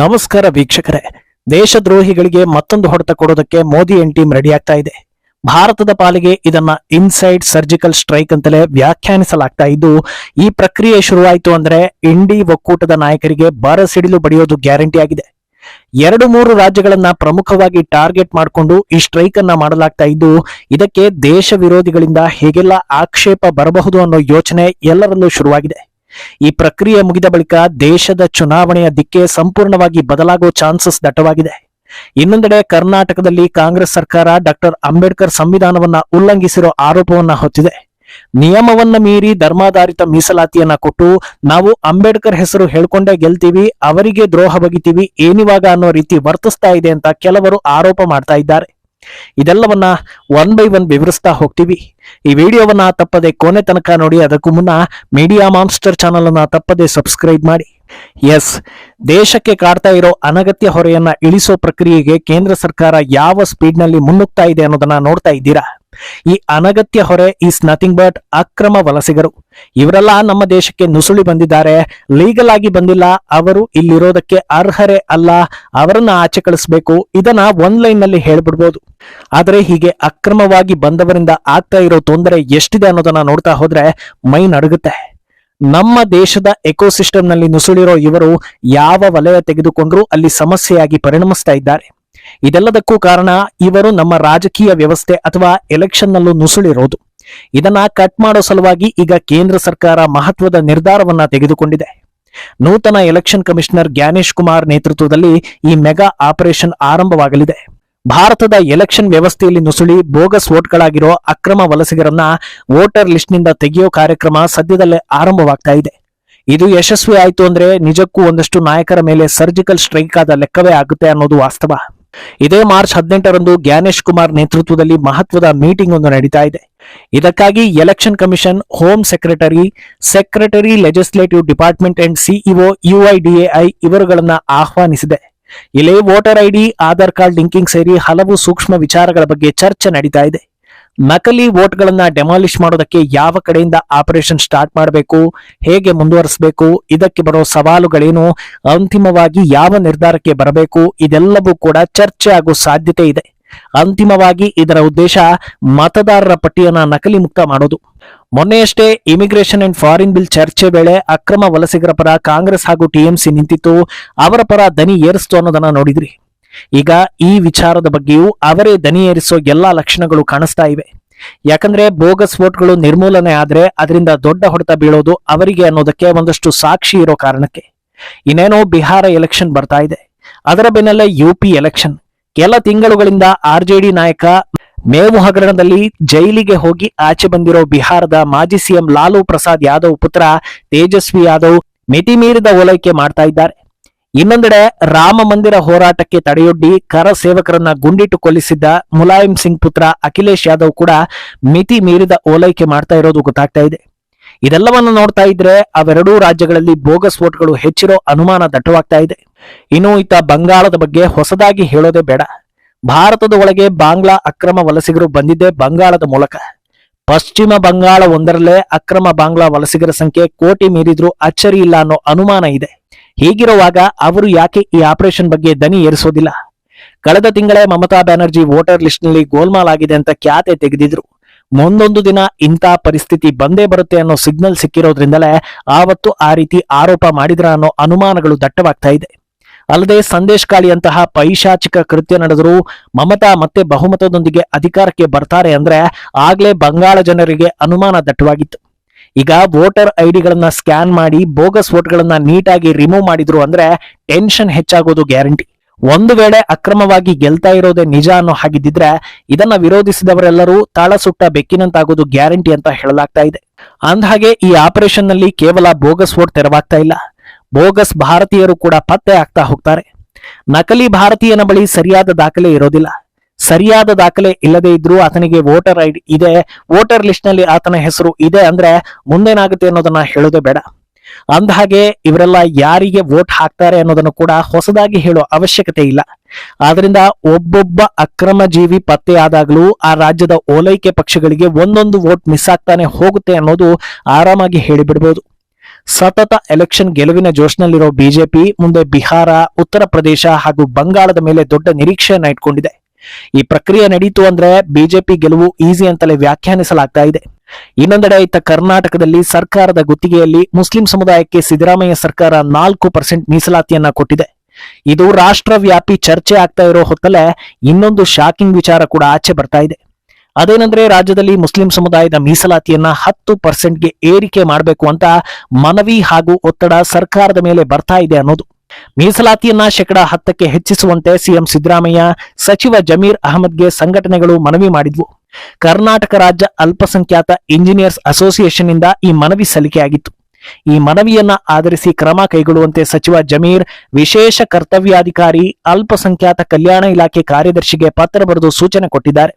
ನಮಸ್ಕಾರ ವೀಕ್ಷಕರೇ. ದೇಶದ್ರೋಹಿಗಳಿಗೆ ಮತ್ತೊಂದು ಹೊಡೆತ ಕೊಡೋದಕ್ಕೆ ಮೋದಿ ಎನ್ ಟೀಮ್ ರೆಡಿ ಆಗ್ತಾ ಇದೆ. ಭಾರತದ ಪಾಲಿಗೆ ಇದನ್ನ ಇನ್ಸೈಡ್ ಸರ್ಜಿಕಲ್ ಸ್ಟ್ರೈಕ್ ಅಂತಲೇ ವ್ಯಾಖ್ಯಾನಿಸಲಾಗ್ತಾ ಇದ್ದು, ಈ ಪ್ರಕ್ರಿಯೆ ಶುರುವಾಯಿತು ಅಂದ್ರೆ ಇಂಡಿ ಒಕ್ಕೂಟದ ನಾಯಕರಿಗೆ ಬರ ಸಿಡಿಲು ಬಡಿಯೋದು ಗ್ಯಾರಂಟಿ ಆಗಿದೆ. ಎರಡು ಮೂರು ರಾಜ್ಯಗಳನ್ನ ಪ್ರಮುಖವಾಗಿ ಟಾರ್ಗೆಟ್ ಮಾಡಿಕೊಂಡು ಈ ಸ್ಟ್ರೈಕ್ ಅನ್ನ ಮಾಡಲಾಗ್ತಾ ಇದ್ದು, ಇದಕ್ಕೆ ದೇಶ ವಿರೋಧಿಗಳಿಂದ ಹೇಗೆಲ್ಲ ಆಕ್ಷೇಪ ಬರಬಹುದು ಅನ್ನೋ ಯೋಚನೆ ಎಲ್ಲರಲ್ಲೂ ಶುರುವಾಗಿದೆ. ಈ ಪ್ರಕ್ರಿಯೆ ಮುಗಿದ ಬಳಿಕ ದೇಶದ ಚುನಾವಣೆಯ ದಿಕ್ಕೆ ಸಂಪೂರ್ಣವಾಗಿ ಬದಲಾಗೋ ಚಾನ್ಸಸ್ ದಟ್ಟವಾಗಿದೆ. ಇನ್ನೊಂದೆಡೆ ಕರ್ನಾಟಕದಲ್ಲಿ ಕಾಂಗ್ರೆಸ್ ಸರ್ಕಾರ ಡಾಕ್ಟರ್ ಅಂಬೇಡ್ಕರ್ ಸಂವಿಧಾನವನ್ನ ಉಲ್ಲಂಘಿಸಿರೋ ಆರೋಪವನ್ನ ಹೊತ್ತಿದೆ. ನಿಯಮವನ್ನ ಮೀರಿ ಧರ್ಮಾಧಾರಿತ ಮೀಸಲಾತಿಯನ್ನ ಕೊಟ್ಟು ನಾವು ಅಂಬೇಡ್ಕರ್ ಹೆಸರು ಹೇಳ್ಕೊಂಡೇ ಗೆಲ್ತೀವಿ, ಅವರಿಗೆ ದ್ರೋಹ ಬಗಿತೀವಿ, ಏನಿವಾಗ ಅನ್ನೋ ರೀತಿ ವರ್ತಿಸ್ತಾ ಇದೆ ಅಂತ ಕೆಲವರು ಆರೋಪ ಮಾಡ್ತಾ ಇದ್ದಾರೆ. ಇದೆಲ್ಲವನ್ನ ಒನ್ ಬೈ ಒನ್ ವಿವರಿಸ್ತಾ ಹೋಗ್ತೀವಿ. ಈ ವಿಡಿಯೋವನ್ನ ತಪ್ಪದೆ ಕೊನೆ ತನಕ ನೋಡಿ, ಅದಕ್ಕೂ ಮುನ್ನ ಮೀಡಿಯಾ ಮಾನ್ಸ್ಟರ್ ಚಾನಲ್ ಅನ್ನ ತಪ್ಪದೆ ಸಬ್ಸ್ಕ್ರೈಬ್ ಮಾಡಿ. ಎಸ್ ದೇಶಕ್ಕೆ ಕಾಡ್ತಾ ಇರೋ ಅನಗತ್ಯ ಹೊರೆಯನ್ನ ಇಳಿಸೋ ಪ್ರಕ್ರಿಯೆಗೆ ಕೇಂದ್ರ ಸರ್ಕಾರ ಯಾವ ಸ್ಪೀಡ್ನಲ್ಲಿ ಮುನ್ನುಗ್ತಾ ಇದೆ ಅನ್ನೋದನ್ನ ನೋಡ್ತಾ ಇದ್ದೀರಾ? ಈ ಅನಗತ್ಯ ಹೊರೆ ಈಸ್ ನಥಿಂಗ್ ಬಟ್ ಅಕ್ರಮ ವಲಸಿಗರು. ಇವರೆಲ್ಲ ನಮ್ಮ ದೇಶಕ್ಕೆ ನುಸುಳಿ ಬಂದಿದ್ದಾರೆ. ಲೀಗಲ್ ಆಗಿ ಬಂದಿಲ್ಲ. ಅವರು ಇಲ್ಲಿರೋದಕ್ಕೆ ಅರ್ಹರೇ ಅಲ್ಲ. ಅವರನ್ನ ಆಚೆ ಕಳಿಸ್ಬೇಕು. ಇದನ್ನ ಒನ್ ಲೈನ್ನಲ್ಲಿ ಹೇಳ್ಬಿಡ್ಬೋದು. ಆದ್ರೆ ಹೀಗೆ ಅಕ್ರಮವಾಗಿ ಬಂದವರಿಂದ ಆಗ್ತಾ ಇರೋ ತೊಂದರೆ ಎಷ್ಟಿದೆ ಅನ್ನೋದನ್ನ ನೋಡ್ತಾ ಹೋದ್ರೆ ಮೈ ನಡುಗುತ್ತೆ. ನಮ್ಮ ದೇಶದ ಎಕೋಸಿಸ್ಟಮ್ನಲ್ಲಿ ನುಸುಳಿರೋ ಇವರು ಯಾವ ವಲಯ ತೆಗೆದುಕೊಂಡ್ರೂ ಅಲ್ಲಿ ಸಮಸ್ಯೆಯಾಗಿ ಪರಿಣಮಿಸ್ತಾ ಇದ್ದಾರೆ. ಇದೆಲ್ಲದಕ್ಕೂ ಕಾರಣ ಇವರು ನಮ್ಮ ರಾಜಕೀಯ ವ್ಯವಸ್ಥೆ ಅಥವಾ ಎಲೆಕ್ಷನ್ ನಲ್ಲೂ ನುಸುಳಿರೋದು. ಇದನ್ನ ಕಟ್ ಮಾಡೋ ಸಲುವಾಗಿ ಈಗ ಕೇಂದ್ರ ಸರ್ಕಾರ ಮಹತ್ವದ ನಿರ್ಧಾರವನ್ನ ತೆಗೆದುಕೊಂಡಿದೆ. ನೂತನ ಎಲೆಕ್ಷನ್ ಕಮಿಷನರ್ ಜ್ಞಾನೇಶ್ ಕುಮಾರ್ ನೇತೃತ್ವದಲ್ಲಿ ಈ ಮೆಗಾ ಆಪರೇಷನ್ ಆರಂಭವಾಗಲಿದೆ. ಭಾರತದ ಎಲೆಕ್ಷನ್ ವ್ಯವಸ್ಥೆಯಲ್ಲಿ ನುಸುಳಿ ಬೋಗಸ್ ವೋಟ್ಗಳಾಗಿರೋ ಅಕ್ರಮ ವಲಸಿಗರನ್ನ ವೋಟರ್ ಲಿಸ್ಟ್ನಿಂದ ತೆಗೆಯೋ ಕಾರ್ಯಕ್ರಮ ಸದ್ಯದಲ್ಲೇ ಆರಂಭವಾಗ್ತಾ ಇದೆ. ಇದು ಯಶಸ್ವಿ ಆಯಿತು ಅಂದ್ರೆ ನಿಜಕ್ಕೂ ಒಂದಷ್ಟು ನಾಯಕರ ಮೇಲೆ ಸರ್ಜಿಕಲ್ ಸ್ಟ್ರೈಕ್ ಆದ ಲೆಕ್ಕವೇ ಆಗುತ್ತೆ ಅನ್ನೋದು ವಾಸ್ತವ. ಇದೇ ಮಾರ್ಚ್ ಹದಿನೆಂಟರಂದು ಜ್ಞಾನೇಶ್ ಕುಮಾರ್ ನೇತೃತ್ವದಲ್ಲಿ ಮಹತ್ವದ ಮೀಟಿಂಗ್ ಒಂದು ನಡೀತಾ ಇದೆ. ಇದಕ್ಕಾಗಿ election commission, home secretary secretary legislative department and CEO, UIDAI ಇವರುಗಳನ್ನ ಆಹ್ವಾನಿಸಿದೆ. ಇಲ್ಲಿ voter ID, Aadhaar card, linking ಸೇರಿ ಹಲವು ಸೂಕ್ಷ್ಮ ವಿಚಾರಗಳ ಬಗ್ಗೆ ಚರ್ಚೆ ನಡೀತಾ ಇದೆ. ನಕಲಿ ವೋಟ್ಗಳನ್ನ ಡೆಮಾಲಿಷ್ ಮಾಡೋದಕ್ಕೆ ಯಾವ ಕಡೆಯಿಂದ ಆಪರೇಷನ್ ಸ್ಟಾರ್ಟ್ ಮಾಡಬೇಕು, ಹೇಗೆ ಮುಂದುವರಿಸಬೇಕು, ಇದಕ್ಕೆ ಬರೋ ಸವಾಲುಗಳೇನು, ಅಂತಿಮವಾಗಿ ಯಾವ ನಿರ್ಧಾರಕ್ಕೆ ಬರಬೇಕು, ಇದೆಲ್ಲವೂ ಕೂಡ ಚರ್ಚೆ ಆಗೋ ಸಾಧ್ಯತೆ ಇದೆ. ಅಂತಿಮವಾಗಿ ಇದರ ಉದ್ದೇಶ ಮತದಾರರ ಪಟ್ಟಿಯನ್ನ ನಕಲಿ ಮುಕ್ತ ಮಾಡೋದು. ಮೊನ್ನೆಯಷ್ಟೇ ಇಮಿಗ್ರೇಷನ್ ಅಂಡ್ ಫಾರಿನ್ ಬಿಲ್ ಚರ್ಚೆ ವೇಳೆ ಅಕ್ರಮ ವಲಸಿಗರ ಪರ ಕಾಂಗ್ರೆಸ್ ಹಾಗೂ ಟಿಎಂಸಿ ನಿಂತಿತ್ತು. ಅವರ ಪರ ದನಿ ಏರಿಸ್ತು ಅನ್ನೋದನ್ನ ನೋಡಿದ್ರಿ. ಈಗ ಈ ವಿಚಾರದ ಬಗ್ಗೆಯೂ ಅವರೇ ದನಿ ಏರಿಸೋ ಎಲ್ಲಾ ಲಕ್ಷಣಗಳು ಕಾಣಿಸ್ತಾ ಇವೆ. ಯಾಕಂದ್ರೆ ಬೋಗಸ್ ವೋಟ್ಗಳು ನಿರ್ಮೂಲನೆ ಆದ್ರೆ ಅದರಿಂದ ದೊಡ್ಡ ಹೊಡೆತ ಬೀಳೋದು ಅವರಿಗೆ ಅನ್ನೋದಕ್ಕೆ ಒಂದಷ್ಟು ಸಾಕ್ಷಿ ಇರೋ ಕಾರಣಕ್ಕೆ. ಇನ್ನೇನೋ ಬಿಹಾರ ಎಲೆಕ್ಷನ್ ಬರ್ತಾ ಇದೆ. ಅದರ ಬೆನ್ನಲ್ಲೇ ಯುಪಿ ಎಲೆಕ್ಷನ್. ಕೆಲ ತಿಂಗಳುಗಳಿಂದ ಆರ್ಜೆಡಿ ನಾಯಕ ಮೇವು ಹಗರಣದಲ್ಲಿ ಜೈಲಿಗೆ ಹೋಗಿ ಆಚೆ ಬಂದಿರೋ ಬಿಹಾರದ ಮಾಜಿ ಸಿಎಂ ಲಾಲು ಪ್ರಸಾದ್ ಯಾದವ್ ಪುತ್ರ ತೇಜಸ್ವಿ ಯಾದವ್ ಮಿತಿ ಮೀರಿದ ಓಲೈಕೆ ಮಾಡ್ತಾ ಇದ್ದಾರೆ. ಇನ್ನೊಂದೆಡೆ ರಾಮ ಮಂದಿರ ಹೋರಾಟಕ್ಕೆ ತಡೆಯೊಡ್ಡಿ ಕರ ಸೇವಕರನ್ನ ಗುಂಡಿಟ್ಟು ಕೊಲ್ಲಿಸಿದ್ದ ಮುಲಾಯಂ ಸಿಂಗ್ ಪುತ್ರ ಅಖಿಲೇಶ್ ಯಾದವ್ ಕೂಡ ಮಿತಿ ಮೀರಿದ ಓಲೈಕೆ ಮಾಡ್ತಾ ಇರೋದು ಗೊತ್ತಾಗ್ತಾ ಇದೆ. ಇದೆಲ್ಲವನ್ನ ನೋಡ್ತಾ ಇದ್ರೆ ಅವೆರಡೂ ರಾಜ್ಯಗಳಲ್ಲಿ ಬೋಗಸ್ ವೋಟ್ಗಳು ಹೆಚ್ಚಿರೋ ಅನುಮಾನ ದಟ್ಟವಾಗ್ತಾ ಇದೆ. ಇನ್ನು ಇತ್ತ ಬಂಗಾಳದ ಬಗ್ಗೆ ಹೊಸದಾಗಿ ಹೇಳೋದೇ ಬೇಡ. ಭಾರತದ ಒಳಗೆ ಬಾಂಗ್ಲಾ ಅಕ್ರಮ ವಲಸಿಗರು ಬಂದಿದ್ದೇ ಬಂಗಾಳದ ಮೂಲಕ. ಪಶ್ಚಿಮ ಬಂಗಾಳ ಒಂದರಲ್ಲೇ ಅಕ್ರಮ ಬಾಂಗ್ಲಾ ವಲಸಿಗರ ಸಂಖ್ಯೆ ಕೋಟಿ ಮೀರಿದ್ರೂ ಅಚ್ಚರಿ ಇಲ್ಲ ಅನ್ನೋ ಅನುಮಾನ ಇದೆ. ಹೀಗಿರುವಾಗ ಅವರು ಯಾಕೆ ಈ ಆಪರೇಷನ್ ಬಗ್ಗೆ ದನಿ ಏರಿಸೋದಿಲ್ಲ? ಕಳೆದ ತಿಂಗಳೇ ಮಮತಾ ಬ್ಯಾನರ್ಜಿ ವೋಟರ್ ಲಿಸ್ಟ್ನಲ್ಲಿ ಗೋಲ್ಮಾಲ್ ಆಗಿದೆ ಅಂತ ಖ್ಯಾತೆ ತೆಗೆದಿದ್ರು. ಮುಂದೊಂದು ದಿನ ಇಂಥ ಪರಿಸ್ಥಿತಿ ಬಂದೇ ಬರುತ್ತೆ ಅನ್ನೋ ಸಿಗ್ನಲ್ ಸಿಕ್ಕಿರೋದ್ರಿಂದಲೇ ಆವತ್ತು ಆ ರೀತಿ ಆರೋಪ ಮಾಡಿದ್ರ ಅನ್ನೋ ಅನುಮಾನಗಳು ದಟ್ಟವಾಗ್ತಾ ಇದೆ. ಅಲ್ಲದೆ ಸಂದೇಶ್ ಕಾಳಿಯಂತಹ ಪೈಶಾಚಿಕ ಕೃತ್ಯ ನಡೆದರೂ ಮಮತಾ ಮತ್ತೆ ಬಹುಮತದೊಂದಿಗೆ ಅಧಿಕಾರಕ್ಕೆ ಬರ್ತಾರೆ ಅಂದ್ರೆ ಆಗ್ಲೇ ಬಂಗಾಳ ಜನರಿಗೆ ಅನುಮಾನ ದಟ್ಟವಾಗಿತ್ತು. ಈಗ ವೋಟರ್ ಐಡಿಗಳನ್ನ ಸ್ಕ್ಯಾನ್ ಮಾಡಿ ಬೋಗಸ್ ವೋಟ್ಗಳನ್ನ ನೀಟಾಗಿ ರಿಮೂವ್ ಮಾಡಿದ್ರು ಅಂದ್ರೆ ಟೆನ್ಷನ್ ಹೆಚ್ಚಾಗೋದು ಗ್ಯಾರಂಟಿ ಒಂದು ವೇಳೆ ಅಕ್ರಮವಾಗಿ ಗೆಲ್ತಾ ಇರೋದೇ ನಿಜ ಅನ್ನೋ ಹಾಗಿದ್ದಿದ್ರೆ ಇದನ್ನ ವಿರೋಧಿಸಿದವರೆಲ್ಲರೂ ತಾಳ ಸುಟ್ಟ ಬೆಕ್ಕಿನಂತಾಗೋದು ಗ್ಯಾರಂಟಿ ಅಂತ ಹೇಳಲಾಗ್ತಾ ಇದೆ. ಅಂದಹಾಗೆ ಈ ಆಪರೇಷನ್ನಲ್ಲಿ ಕೇವಲ ಬೋಗಸ್ ವೋಟ್ ತೆರವಾಗ್ತಾ ಇಲ್ಲ. ಬೋಗಸ್ ಭಾರತೀಯರು ಕೂಡ ಪತ್ತೆ ಆಗ್ತಾ ಹೋಗ್ತಾರೆ. ನಕಲಿ ಭಾರತೀಯನ ಬಳಿ ಸರಿಯಾದ ದಾಖಲೆ ಇರೋದಿಲ್ಲ. ಸರಿಯಾದ ದಾಖಲೆ ಇಲ್ಲದೆ ಇದ್ರೂ ಆತನಿಗೆ ವೋಟರ್ ಐಡಿ ಇದೆ. ವೋಟರ್ ಲಿಸ್ಟ್ನಲ್ಲಿ ಆತನ ಹೆಸರು ಇದೆ ಅಂದ್ರೆ ಮುಂದೇನಾಗುತ್ತೆ ಅನ್ನೋದನ್ನ ಹೇಳೋದೇ ಬೇಡ. ಅಂದಹಾಗೆ ಇವರೆಲ್ಲ ಯಾರಿಗೆ ವೋಟ್ ಹಾಕ್ತಾರೆ ಅನ್ನೋದನ್ನು ಕೂಡ ಹೊಸದಾಗಿ ಹೇಳೋ ಅವಶ್ಯಕತೆ ಇಲ್ಲ. ಆದ್ರಿಂದ ಒಬ್ಬೊಬ್ಬ ಅಕ್ರಮ ಜೀವಿ ಪತ್ತೆಯಾದಾಗಲೂ ಆ ರಾಜ್ಯದ ಓಲೈಕೆ ಪಕ್ಷಗಳಿಗೆ ಒಂದೊಂದು ವೋಟ್ ಮಿಸ್ ಆಗ್ತಾನೆ ಹೋಗುತ್ತೆ ಅನ್ನೋದು ಆರಾಮಾಗಿ ಹೇಳಿಬಿಡ್ಬೋದು. ಸತತ ಎಲೆಕ್ಷನ್ ಗೆಲುವಿನ ಜೋಶ್ನಲ್ಲಿರೋ ಬಿಜೆಪಿ, ಮುಂದೆ ಬಿಹಾರ, ಉತ್ತರ ಪ್ರದೇಶ ಹಾಗೂ ಬಂಗಾಳದ ಮೇಲೆ ದೊಡ್ಡ ನಿರೀಕ್ಷೆಯನ್ನ ಇಟ್ಕೊಂಡಿದೆ. ಈ ಪ್ರಕ್ರಿಯೆ ನಡೀತು ಅಂದ್ರೆ ಬಿಜೆಪಿ ಗೆಲುವು ಈಸಿ ಅಂತಲೇ ವ್ಯಾಖ್ಯಾನಿಸಲಾಗ್ತಾ ಇದೆ. ಇನ್ನೊಂದೆಡೆ ಇತ್ತ ಕರ್ನಾಟಕದಲ್ಲಿ ಸರ್ಕಾರದ ಗುತ್ತಿಗೆಯಲ್ಲಿ ಮುಸ್ಲಿಂ ಸಮುದಾಯಕ್ಕೆ ಸಿದ್ದರಾಮಯ್ಯ ಸರ್ಕಾರ ನಾಲ್ಕು ಪರ್ಸೆಂಟ್ ಮೀಸಲಾತಿಯನ್ನ ಕೊಟ್ಟಿದೆ. ಇದು ರಾಷ್ಟ್ರವ್ಯಾಪಿ ಚರ್ಚೆ ಆಗ್ತಾ ಇರೋ ಹೊತ್ತಲೇ ಇನ್ನೊಂದು ಶಾಕಿಂಗ್ ವಿಚಾರ ಕೂಡ ಆಚೆ ಬರ್ತಾ ಇದೆ. ಅದೇನಂದ್ರೆ ರಾಜ್ಯದಲ್ಲಿ ಮುಸ್ಲಿಂ ಸಮುದಾಯದ ಮೀಸಲಾತಿಯನ್ನ ಹತ್ತು ಪರ್ಸೆಂಟ್ಗೆ ಏರಿಕೆ ಮಾಡಬೇಕು ಅಂತ ಮನವಿ ಹಾಗೂ ಒತ್ತಡ ಸರ್ಕಾರದ ಮೇಲೆ ಬರ್ತಾ ಇದೆ ಅನ್ನೋದು. ಮೀಸಲಾತಿಯನ್ನ ಶೇಕಡಾ ಹತ್ತಕ್ಕೆ ಹೆಚ್ಚಿಸುವಂತೆ ಸಿಎಂ ಸಿದ್ದರಾಮಯ್ಯ ಸಚಿವ ಜಮೀರ್ ಅಹಮದ್ಗೆ ಸಂಘಟನೆಗಳು ಮನವಿ ಮಾಡಿದ್ವು. ಕರ್ನಾಟಕ ರಾಜ್ಯ ಅಲ್ಪಸಂಖ್ಯಾತ ಇಂಜಿನಿಯರ್ಸ್ ಅಸೋಸಿಯೇಷನ್ ಇಂದ ಈ ಮನವಿ ಸಲ್ಲಿಕೆಯಾಗಿತ್ತು. ಈ ಮನವಿಯನ್ನ ಆಧರಿಸಿ ಕ್ರಮ ಕೈಗೊಳ್ಳುವಂತೆ ಸಚಿವ ಜಮೀರ್ ವಿಶೇಷ ಕರ್ತವ್ಯಾಧಿಕಾರಿ ಅಲ್ಪಸಂಖ್ಯಾತ ಕಲ್ಯಾಣ ಇಲಾಖೆ ಕಾರ್ಯದರ್ಶಿಗೆ ಪತ್ರ ಬರೆದು ಸೂಚನೆ ಕೊಟ್ಟಿದ್ದಾರೆ.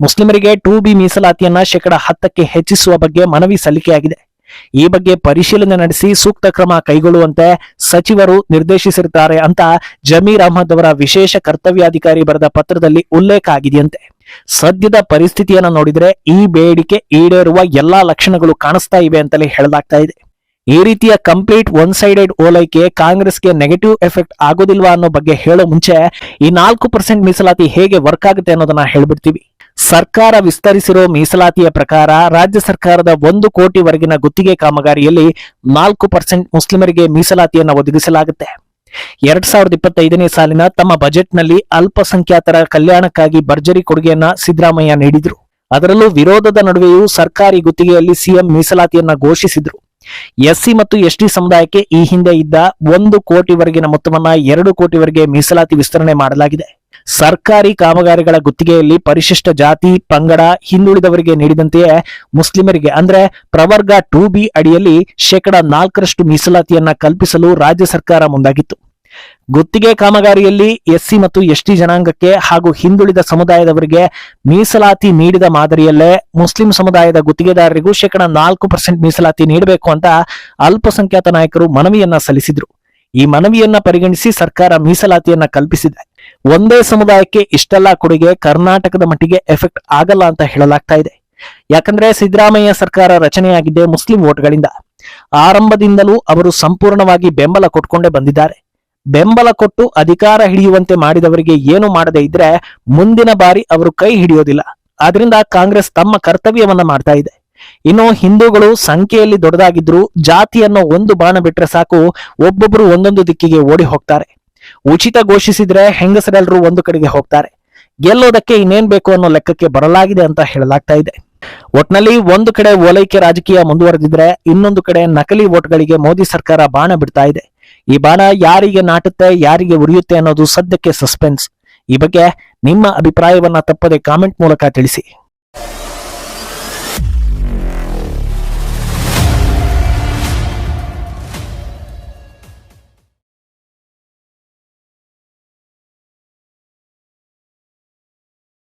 ಮುಸ್ಲಿಮರಿಗೆ ಟೂ ಬಿ ಮೀಸಲಾತಿಯನ್ನ ಶೇಕಡಾ ಹತ್ತಕ್ಕೆ ಹೆಚ್ಚಿಸುವ ಬಗ್ಗೆ ಮನವಿ ಸಲ್ಲಿಕೆಯಾಗಿದೆ. ಈ ಬಗ್ಗೆ ಪರಿಶೀಲನೆ ನಡೆಸಿ ಸೂಕ್ತ ಕ್ರಮ ಕೈಗೊಳ್ಳುವಂತೆ ಸಚಿವರು ನಿರ್ದೇಶಿಸಿರುತ್ತಾರೆ ಅಂತ ಜಮೀರ್ ಅಹಮದ್ ಅವರ ವಿಶೇಷ ಕರ್ತವ್ಯಾಧಿಕಾರಿ ಬರೆದ ಪತ್ರದಲ್ಲಿ ಉಲ್ಲೇಖ ಆಗಿದೆಯಂತೆ. ಸದ್ಯದ ಪರಿಸ್ಥಿತಿಯನ್ನು ನೋಡಿದ್ರೆ ಈ ಬೇಡಿಕೆ ಈಡೇರುವ ಎಲ್ಲಾ ಲಕ್ಷಣಗಳು ಕಾಣಿಸ್ತಾ ಇವೆ ಅಂತಲೇ ಹೇಳಲಾಗ್ತಾ ಇದೆ. ಈ ರೀತಿಯ ಕಂಪ್ಲೀಟ್ ಒನ್ ಸೈಡೆಡ್ ಓಲೈಕೆ ಕಾಂಗ್ರೆಸ್ಗೆ ನೆಗೆಟಿವ್ ಎಫೆಕ್ಟ್ ಆಗೋದಿಲ್ವಾ ಅನ್ನೋ ಬಗ್ಗೆ ಹೇಳೋ ಮುಂಚೆ ಈ ನಾಲ್ಕು ಪರ್ಸೆಂಟ್ ಮೀಸಲಾತಿ ಹೇಗೆ ವರ್ಕ್ ಆಗುತ್ತೆ ಅನ್ನೋದನ್ನ ಹೇಳ್ಬಿಡ್ತೀವಿ. ಸರ್ಕಾರ ವಿಸ್ತರಿಸಿರೋ ಮೀಸಲಾತಿಯ ಪ್ರಕಾರ ರಾಜ್ಯ ಸರ್ಕಾರದ ಒಂದು ಕೋಟಿವರೆಗಿನ ಗುತ್ತಿಗೆ ಕಾಮಗಾರಿಯಲ್ಲಿ ನಾಲ್ಕು ಪರ್ಸೆಂಟ್ ಮುಸ್ಲಿಮರಿಗೆ ಮೀಸಲಾತಿಯನ್ನು ಒದಗಿಸಲಾಗುತ್ತೆ. ಎರಡ್ ಸಾವಿರದ ಇಪ್ಪತ್ತೈದನೇ ಸಾಲಿನ ತಮ್ಮ ಬಜೆಟ್ನಲ್ಲಿ ಅಲ್ಪಸಂಖ್ಯಾತರ ಕಲ್ಯಾಣಕ್ಕಾಗಿ ಭರ್ಜರಿ ಕೊಡುಗೆಯನ್ನ ಸಿದ್ದರಾಮಯ್ಯ ನೀಡಿದ್ರು. ಅದರಲ್ಲೂ ವಿರೋಧದ ನಡುವೆಯೂ ಸರ್ಕಾರಿ ಗುತ್ತಿಗೆಯಲ್ಲಿ ಸಿಎಂ ಮೀಸಲಾತಿಯನ್ನ ಘೋಷಿಸಿದ್ರು. ಎಸ್ಸಿ ಮತ್ತು ಎಸ್ಟಿ ಸಮುದಾಯಕ್ಕೆ ಈ ಹಿಂದೆ ಇದ್ದ ಒಂದು ಕೋಟಿವರೆಗಿನ ಮೊತ್ತವನ್ನ ಎರಡು ಕೋಟಿವರೆಗೆ ಮೀಸಲಾತಿ ವಿಸ್ತರಣೆ ಮಾಡಲಾಗಿದೆ. ಸರ್ಕಾರಿ ಕಾಮಗಾರಿಗಳ ಗುತ್ತಿಗೆಯಲ್ಲಿ ಪರಿಶಿಷ್ಟ ಜಾತಿ, ಪಂಗಡ ಹಿಂದುಳಿದವರಿಗೆ ನೀಡಿದಂತೆಯೇ ಮುಸ್ಲಿಮರಿಗೆ, ಅಂದ್ರೆ ಪ್ರವರ್ಗ ಟು ಬಿ ಅಡಿಯಲ್ಲಿ ಶೇಕಡ ನಾಲ್ಕರಷ್ಟು ಮೀಸಲಾತಿಯನ್ನ ಕಲ್ಪಿಸಲು ರಾಜ್ಯ ಸರ್ಕಾರ ಮುಂದಾಗಿತ್ತು. ಗುತ್ತಿಗೆ ಕಾಮಗಾರಿಯಲ್ಲಿ ಎಸ್ಸಿ ಮತ್ತು ಎಸ್ಟಿ ಜನಾಂಗಕ್ಕೆ ಹಾಗೂ ಹಿಂದುಳಿದ ಸಮುದಾಯದವರಿಗೆ ಮೀಸಲಾತಿ ನೀಡಿದ ಮಾದರಿಯಲ್ಲೇ ಮುಸ್ಲಿಂ ಸಮುದಾಯದ ಗುತ್ತಿಗೆದಾರರಿಗೂ ಶೇಕಡ ನಾಲ್ಕು ಪರ್ಸೆಂಟ್ ಮೀಸಲಾತಿ ನೀಡಬೇಕು ಅಂತ ಅಲ್ಪಸಂಖ್ಯಾತ ನಾಯಕರು ಮನವಿಯನ್ನ ಸಲ್ಲಿಸಿದ್ರು. ಈ ಮನವಿಯನ್ನ ಪರಿಗಣಿಸಿ ಸರ್ಕಾರ ಮೀಸಲಾತಿಯನ್ನ ಕಲ್ಪಿಸಿದೆ. ಒಂದೇ ಸಮುದಾಯಕ್ಕೆ ಇಷ್ಟೆಲ್ಲ ಕೊಡುಗೆ ಕರ್ನಾಟಕದ ಮಟ್ಟಿಗೆ ಎಫೆಕ್ಟ್ ಆಗಲ್ಲ ಅಂತ ಹೇಳಲಾಗ್ತಾ ಇದೆ. ಯಾಕಂದ್ರೆ ಸಿದ್ದರಾಮಯ್ಯ ಸರ್ಕಾರ ರಚನೆಯಾಗಿದ್ದೇ ಮುಸ್ಲಿಂ ವೋಟ್ಗಳಿಂದ. ಆರಂಭದಿಂದಲೂ ಅವರು ಸಂಪೂರ್ಣವಾಗಿ ಬೆಂಬಲ ಕೊಟ್ಕೊಂಡೇ ಬಂದಿದ್ದಾರೆ. ಬೆಂಬಲ ಕೊಟ್ಟು ಅಧಿಕಾರ ಹಿಡಿಯುವಂತೆ ಮಾಡಿದವರಿಗೆ ಏನು ಮಾಡದೇ ಇದ್ರೆ ಮುಂದಿನ ಬಾರಿ ಅವರು ಕೈ ಹಿಡಿಯೋದಿಲ್ಲ. ಆದ್ರಿಂದ ಕಾಂಗ್ರೆಸ್ ತಮ್ಮ ಕರ್ತವ್ಯವನ್ನ ಮಾಡ್ತಾ ಇದೆ. ಇನ್ನು ಹಿಂದೂಗಳು ಸಂಖ್ಯೆಯಲ್ಲಿ ದೊಡ್ಡದಾಗಿದ್ರು ಜಾತಿಯನ್ನು ಒಂದು ಬಾಣ ಬಿಟ್ರೆ ಸಾಕು, ಒಬ್ಬೊಬ್ರು ಒಂದೊಂದು ದಿಕ್ಕಿಗೆ ಓಡಿ ಹೋಗ್ತಾರೆ. ಉಚಿತ ಘೋಷಿಸಿದ್ರೆ ಹೆಂಗಸರೆಲ್ಲರೂ ಒಂದು ಕಡೆಗೆ ಹೋಗ್ತಾರೆ. ಗೆಲ್ಲೋದಕ್ಕೆ ಇನ್ನೇನ್ ಬೇಕು ಅನ್ನೋ ಲೆಕ್ಕಕ್ಕೆ ಬರಲಾಗಿದೆ ಅಂತ ಹೇಳಲಾಗ್ತಾ ಇದೆ. ಒಟ್ನಲ್ಲಿ ಒಂದು ಕಡೆ ಓಲೈಕೆ ರಾಜಕೀಯ ಮುಂದುವರೆದಿದ್ರೆ ಇನ್ನೊಂದು ಕಡೆ ನಕಲಿ ಓಟ್ಗಳಿಗೆ ಮೋದಿ ಸರ್ಕಾರ ಬಾಣ ಬಿಡ್ತಾ ಇದೆ. ಈ ಬಾಣ ಯಾರಿಗೆ ನಾಟುತ್ತೆ, ಯಾರಿಗೆ ಉರಿಯುತ್ತೆ ಅನ್ನೋದು ಸದ್ಯಕ್ಕೆ ಸಸ್ಪೆನ್ಸ್. ಈ ಬಗ್ಗೆ ನಿಮ್ಮ ಅಭಿಪ್ರಾಯವನ್ನ ತಪ್ಪದೆ ಕಾಮೆಂಟ್ ಮೂಲಕ ತಿಳಿಸಿ.